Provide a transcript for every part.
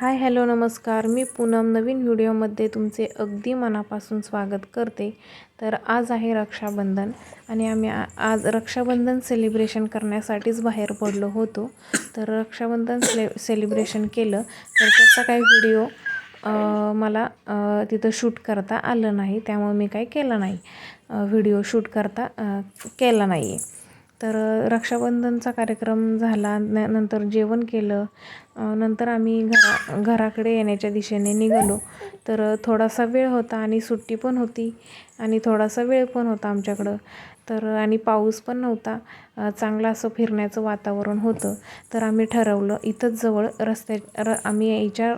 Hi hello नमस्कार. मी पूनम. नवीन व्हिडिओमध्ये तुमचे अगदी मनापासून स्वागत करते. तर आज आहे रक्षाबंधन आणि आम्ही आज रक्षाबंधन सेलिब्रेशन करण्यासाठीच बाहेर पडलो होतो. तर रक्षाबंधन सेले सेलिब्रेशन केलं तर त्याचा काही व्हिडिओ मला तिथं शूट करता आलं नाही. त्यामुळे मी काही केलं नाही. व्हिडिओ शूट करता केला नाही आहे तर रक्षाबंधनचा कार्यक्रम झाला. न नंतर जेवण केलं. नंतर आम्ही घरा घराकडे येण्याच्या दिशेने निघालो. तर थोडासा वेळ होता आणि सुट्टी पण होती आणि थोडासा वेळ पण होता आमच्याकडं. तर आणि पाऊस पण नव्हता. चांगलं असं फिरण्याचं वातावरण होतं. तर आम्ही ठरवलं इथंच जवळ रस्त्या र आम्ही यायच्या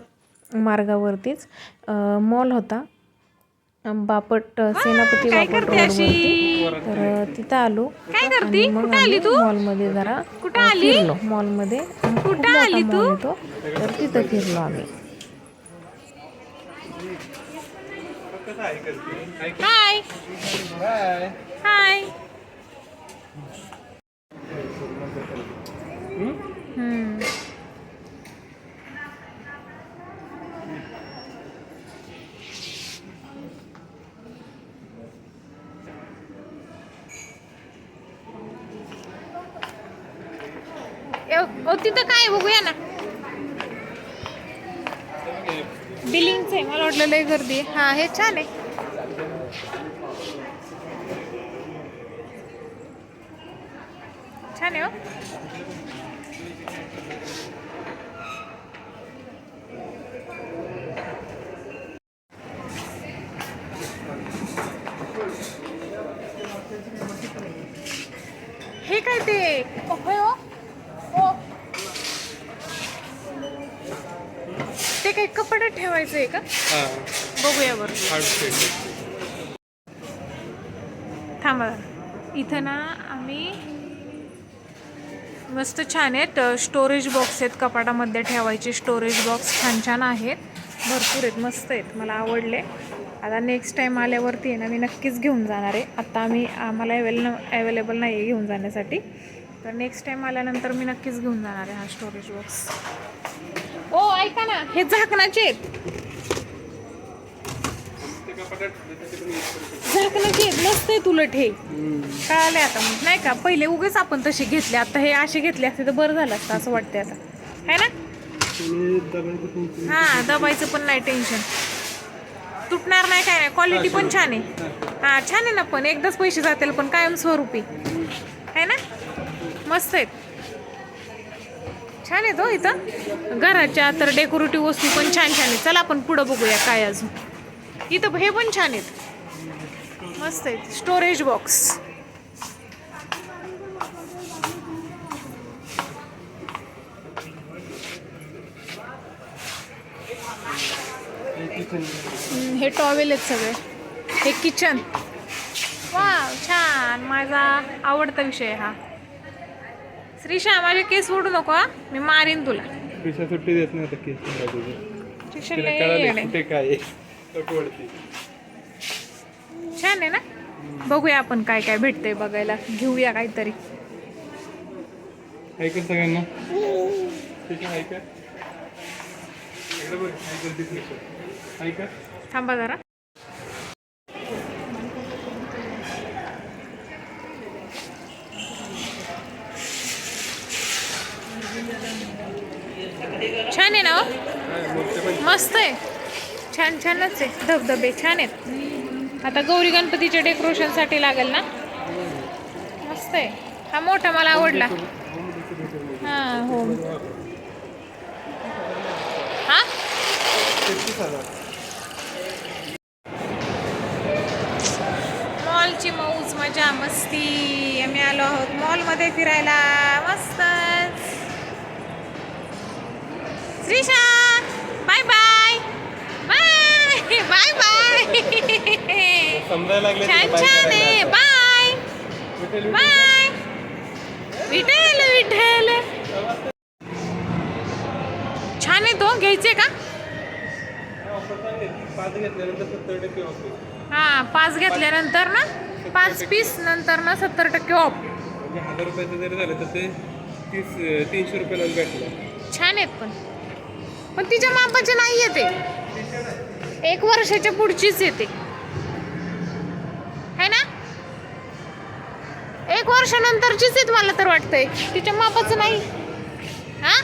मार्गावरतीच मॉल होता. बापट सेनापती बापट रोडवरती. तर तिथं आलो आणि मग आम्ही मॉलमध्ये जरा अ, फिरलो मॉलमध्ये खूप मोठा मॉल येतो तर तिथं फिरलो आम्ही हाय हाय ओ तिथं काय बघूया ना. बिलिंगचं आहे. मला वाटलं लय गर्दी आहे. हा हे छान आहे. छान आहे हो. हे. काय ते? होय हो. ते काही कपडे ठेवायचं आहे का? हा. बघूया बरं. थांबा. इथं ना आम्ही मस्त छान आहेत. स्टोरेज बॉक्स आहेत. कपाटामध्ये ठेवायचे स्टोरेज बॉक्स छान छान आहेत. भरपूर आहेत. मस्त आहेत. मला आवडले. आता नेक्स्ट टाईम आल्यावरती आहे ना मी नक्कीच घेऊन जाणार आहे. आत्ता आम्ही आम्हाला अवेल अवेलेबल नाही आहे घेऊन जाण्यासाठी. तर नेक्स्ट टाईम आल्यानंतर मी नक्कीच घेऊन जाणार आहे हा स्टोरेज बॉक्स ओ ऐका ना. हे झाकणाचे आहेत. झाकणाचे आहेत. मस्त आहेत हे कळाले आता मग. नाही का? पहिले उगेच आपण तसे घेतले. आता हे असे घेतले असते तर बरं झालं असतं असं वाटते आता. है ना? हा दबायचं पण नाही टेन्शन तुटणार नाही काय नाही. क्वालिटी पण छान आहे. हा छान आहे ना पण. एकदाच पैसे जातील पण कायम स्वरूपी है ना? मस्त आहेत. छान आहेत हो इथं. घराच्या तर डेकोरेटिव्ह वस्तू पण छान छान आहेत. चला आपण पुढं बघूया काय अजून. इथं हे पण छान आहेत. मस्त आहेत. स्टोरेज बॉक्स हे टॉवेल आहेत सगळे. हे किचन वा छान. माझा आवडता विषय हा. श्रीशा माझे केस ओढू नको हा. मी मारीन तुला. पिशा सुट्टी देत नाही आता केस तुझे. ट्युशन तिला कळाले कुठे काय आहे. नको वळती. छान आहे ना? बघूया आपण काय काय भेटतंय बघायला. घेऊया काहीतरी. सगळ्यांना. इकडे बघ, थांबा जरा. छान आहे ना हो? मस्त आहे. छान छानच आहे. धबधबे छान आहेत. आता गौरी गणपतीच्या डेकोरेशनसाठी लागेल ना? मस्त आहे. हा मोठा मला आवडला. हा हो? हा मॉलची मौज मजा मस्ती. आम्ही आलो आहोत मॉलमध्ये फिरायला. मस्त Shrisha bye bye bye bye bye समजायला लागले छान छान आहे. Bye bye Vitthal Vitthal. छान आहे तो. घ्यायचे का. हा पाच घेतल्यानंतर ना? पाच पीस नंतर ना सत्तर टक्के ऑफ म्हणजे हजार रुपयाचं जरी झालं तर ते तीस तीनशे रुपयाला भेटलं. छान आहेत पण. पण तिच्या मापाचे नाही येते एक वर्षाच्या पुढचीच येते. है ना? एक वर्षानंतरचीच येत मला तर वाटतंय. तिच्या मापाचं नाही. हा?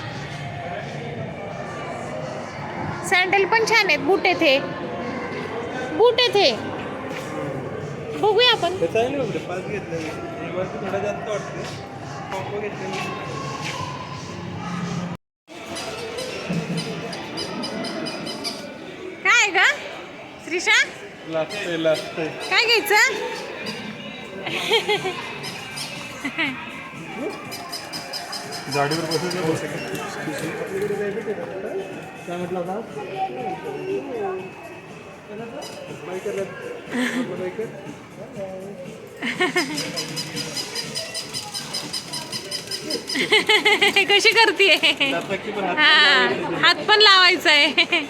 सँडल पण छान आहेत. बूट थे बुटे बूट बघूया आपण ते चांगले होते पाच घेतले मी वरती थोडा जास्त वाटते कॉम्बो घेतले काय ग श्रीषा लागतंय लागतंय. काय घ्यायचं? बसून काय म्हटलं होता कशी करते हा हात पण लावायचा आहे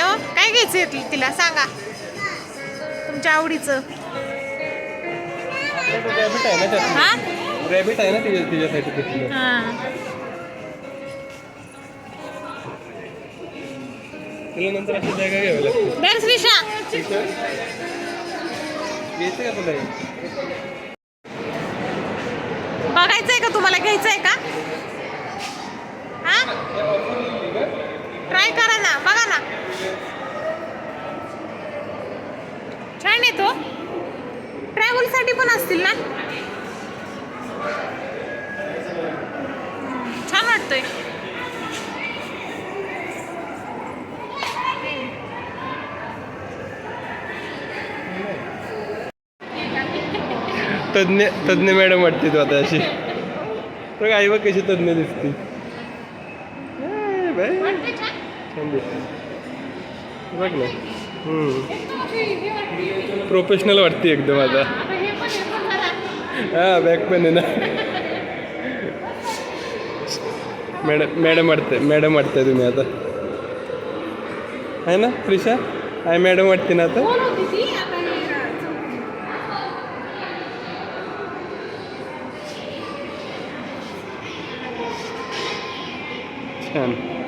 आहे हो. काय घ्यायचं तिला? सांगा. तुमच्या आवडीचं. रॅबिट आहे ना हा? रॅबिट आहे ना तिच्या तिच्यासाठी घेतलं हा तिला नंतर अशी जागा घ्यावी लागते बरं ठीक आहे घ्यायचं का तुला हे? बघायचंय का तुम्हाला? घ्यायचंय का? हा? ट्राय करा ना बघा ना. छान आहे तो. ट्रॅव्हलसाठी पण असतील ना? छान वाटतोय. तज्ञ तज्ञ मॅडम वाटते तू आता अशी. तर आई बघ कशी तज्ञ दिसते. ए, बघ ना प्रोफेशनल वाटते एकदम आता. हे बॅग पण आहे ना. मॅडम मॅडम वाटते मॅडम वाटते तुम्ही आता. आहे ना प्रिशा? आहे मॅडम वाटते ना आता. छान.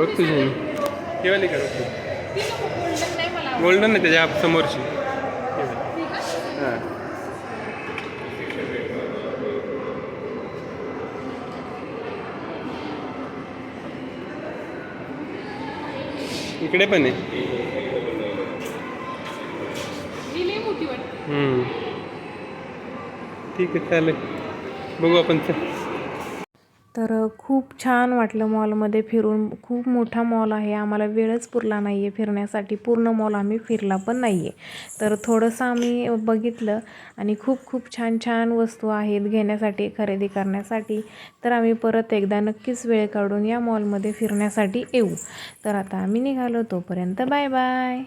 बघ तुझी नाही मला आवडत. गोल्डन आहे त्याच्या आप- समोरची? हां इकडे पण आहे ही. ठीक आहे चालेल बघू आपण चल तर खूप छान वाटलं मॉलमध्ये फिरून. खूप मोठा मॉल आहे. आम्हाला वेळच पुरला नाही आहे फिरण्यासाठी. पूर्ण मॉल आम्ही फिरला पण नाही आहे तर थोडंसं आम्ही बघितलं आणि खूप खूप छान छान वस्तू आहेत घेण्यासाठी खरेदी करण्यासाठी. तर आम्ही परत एकदा नक्कीच वेळ काढून या मॉलमध्ये फिरण्यासाठी येऊ. तर आता आम्ही निघालो तोपर्यंत बाय बाय.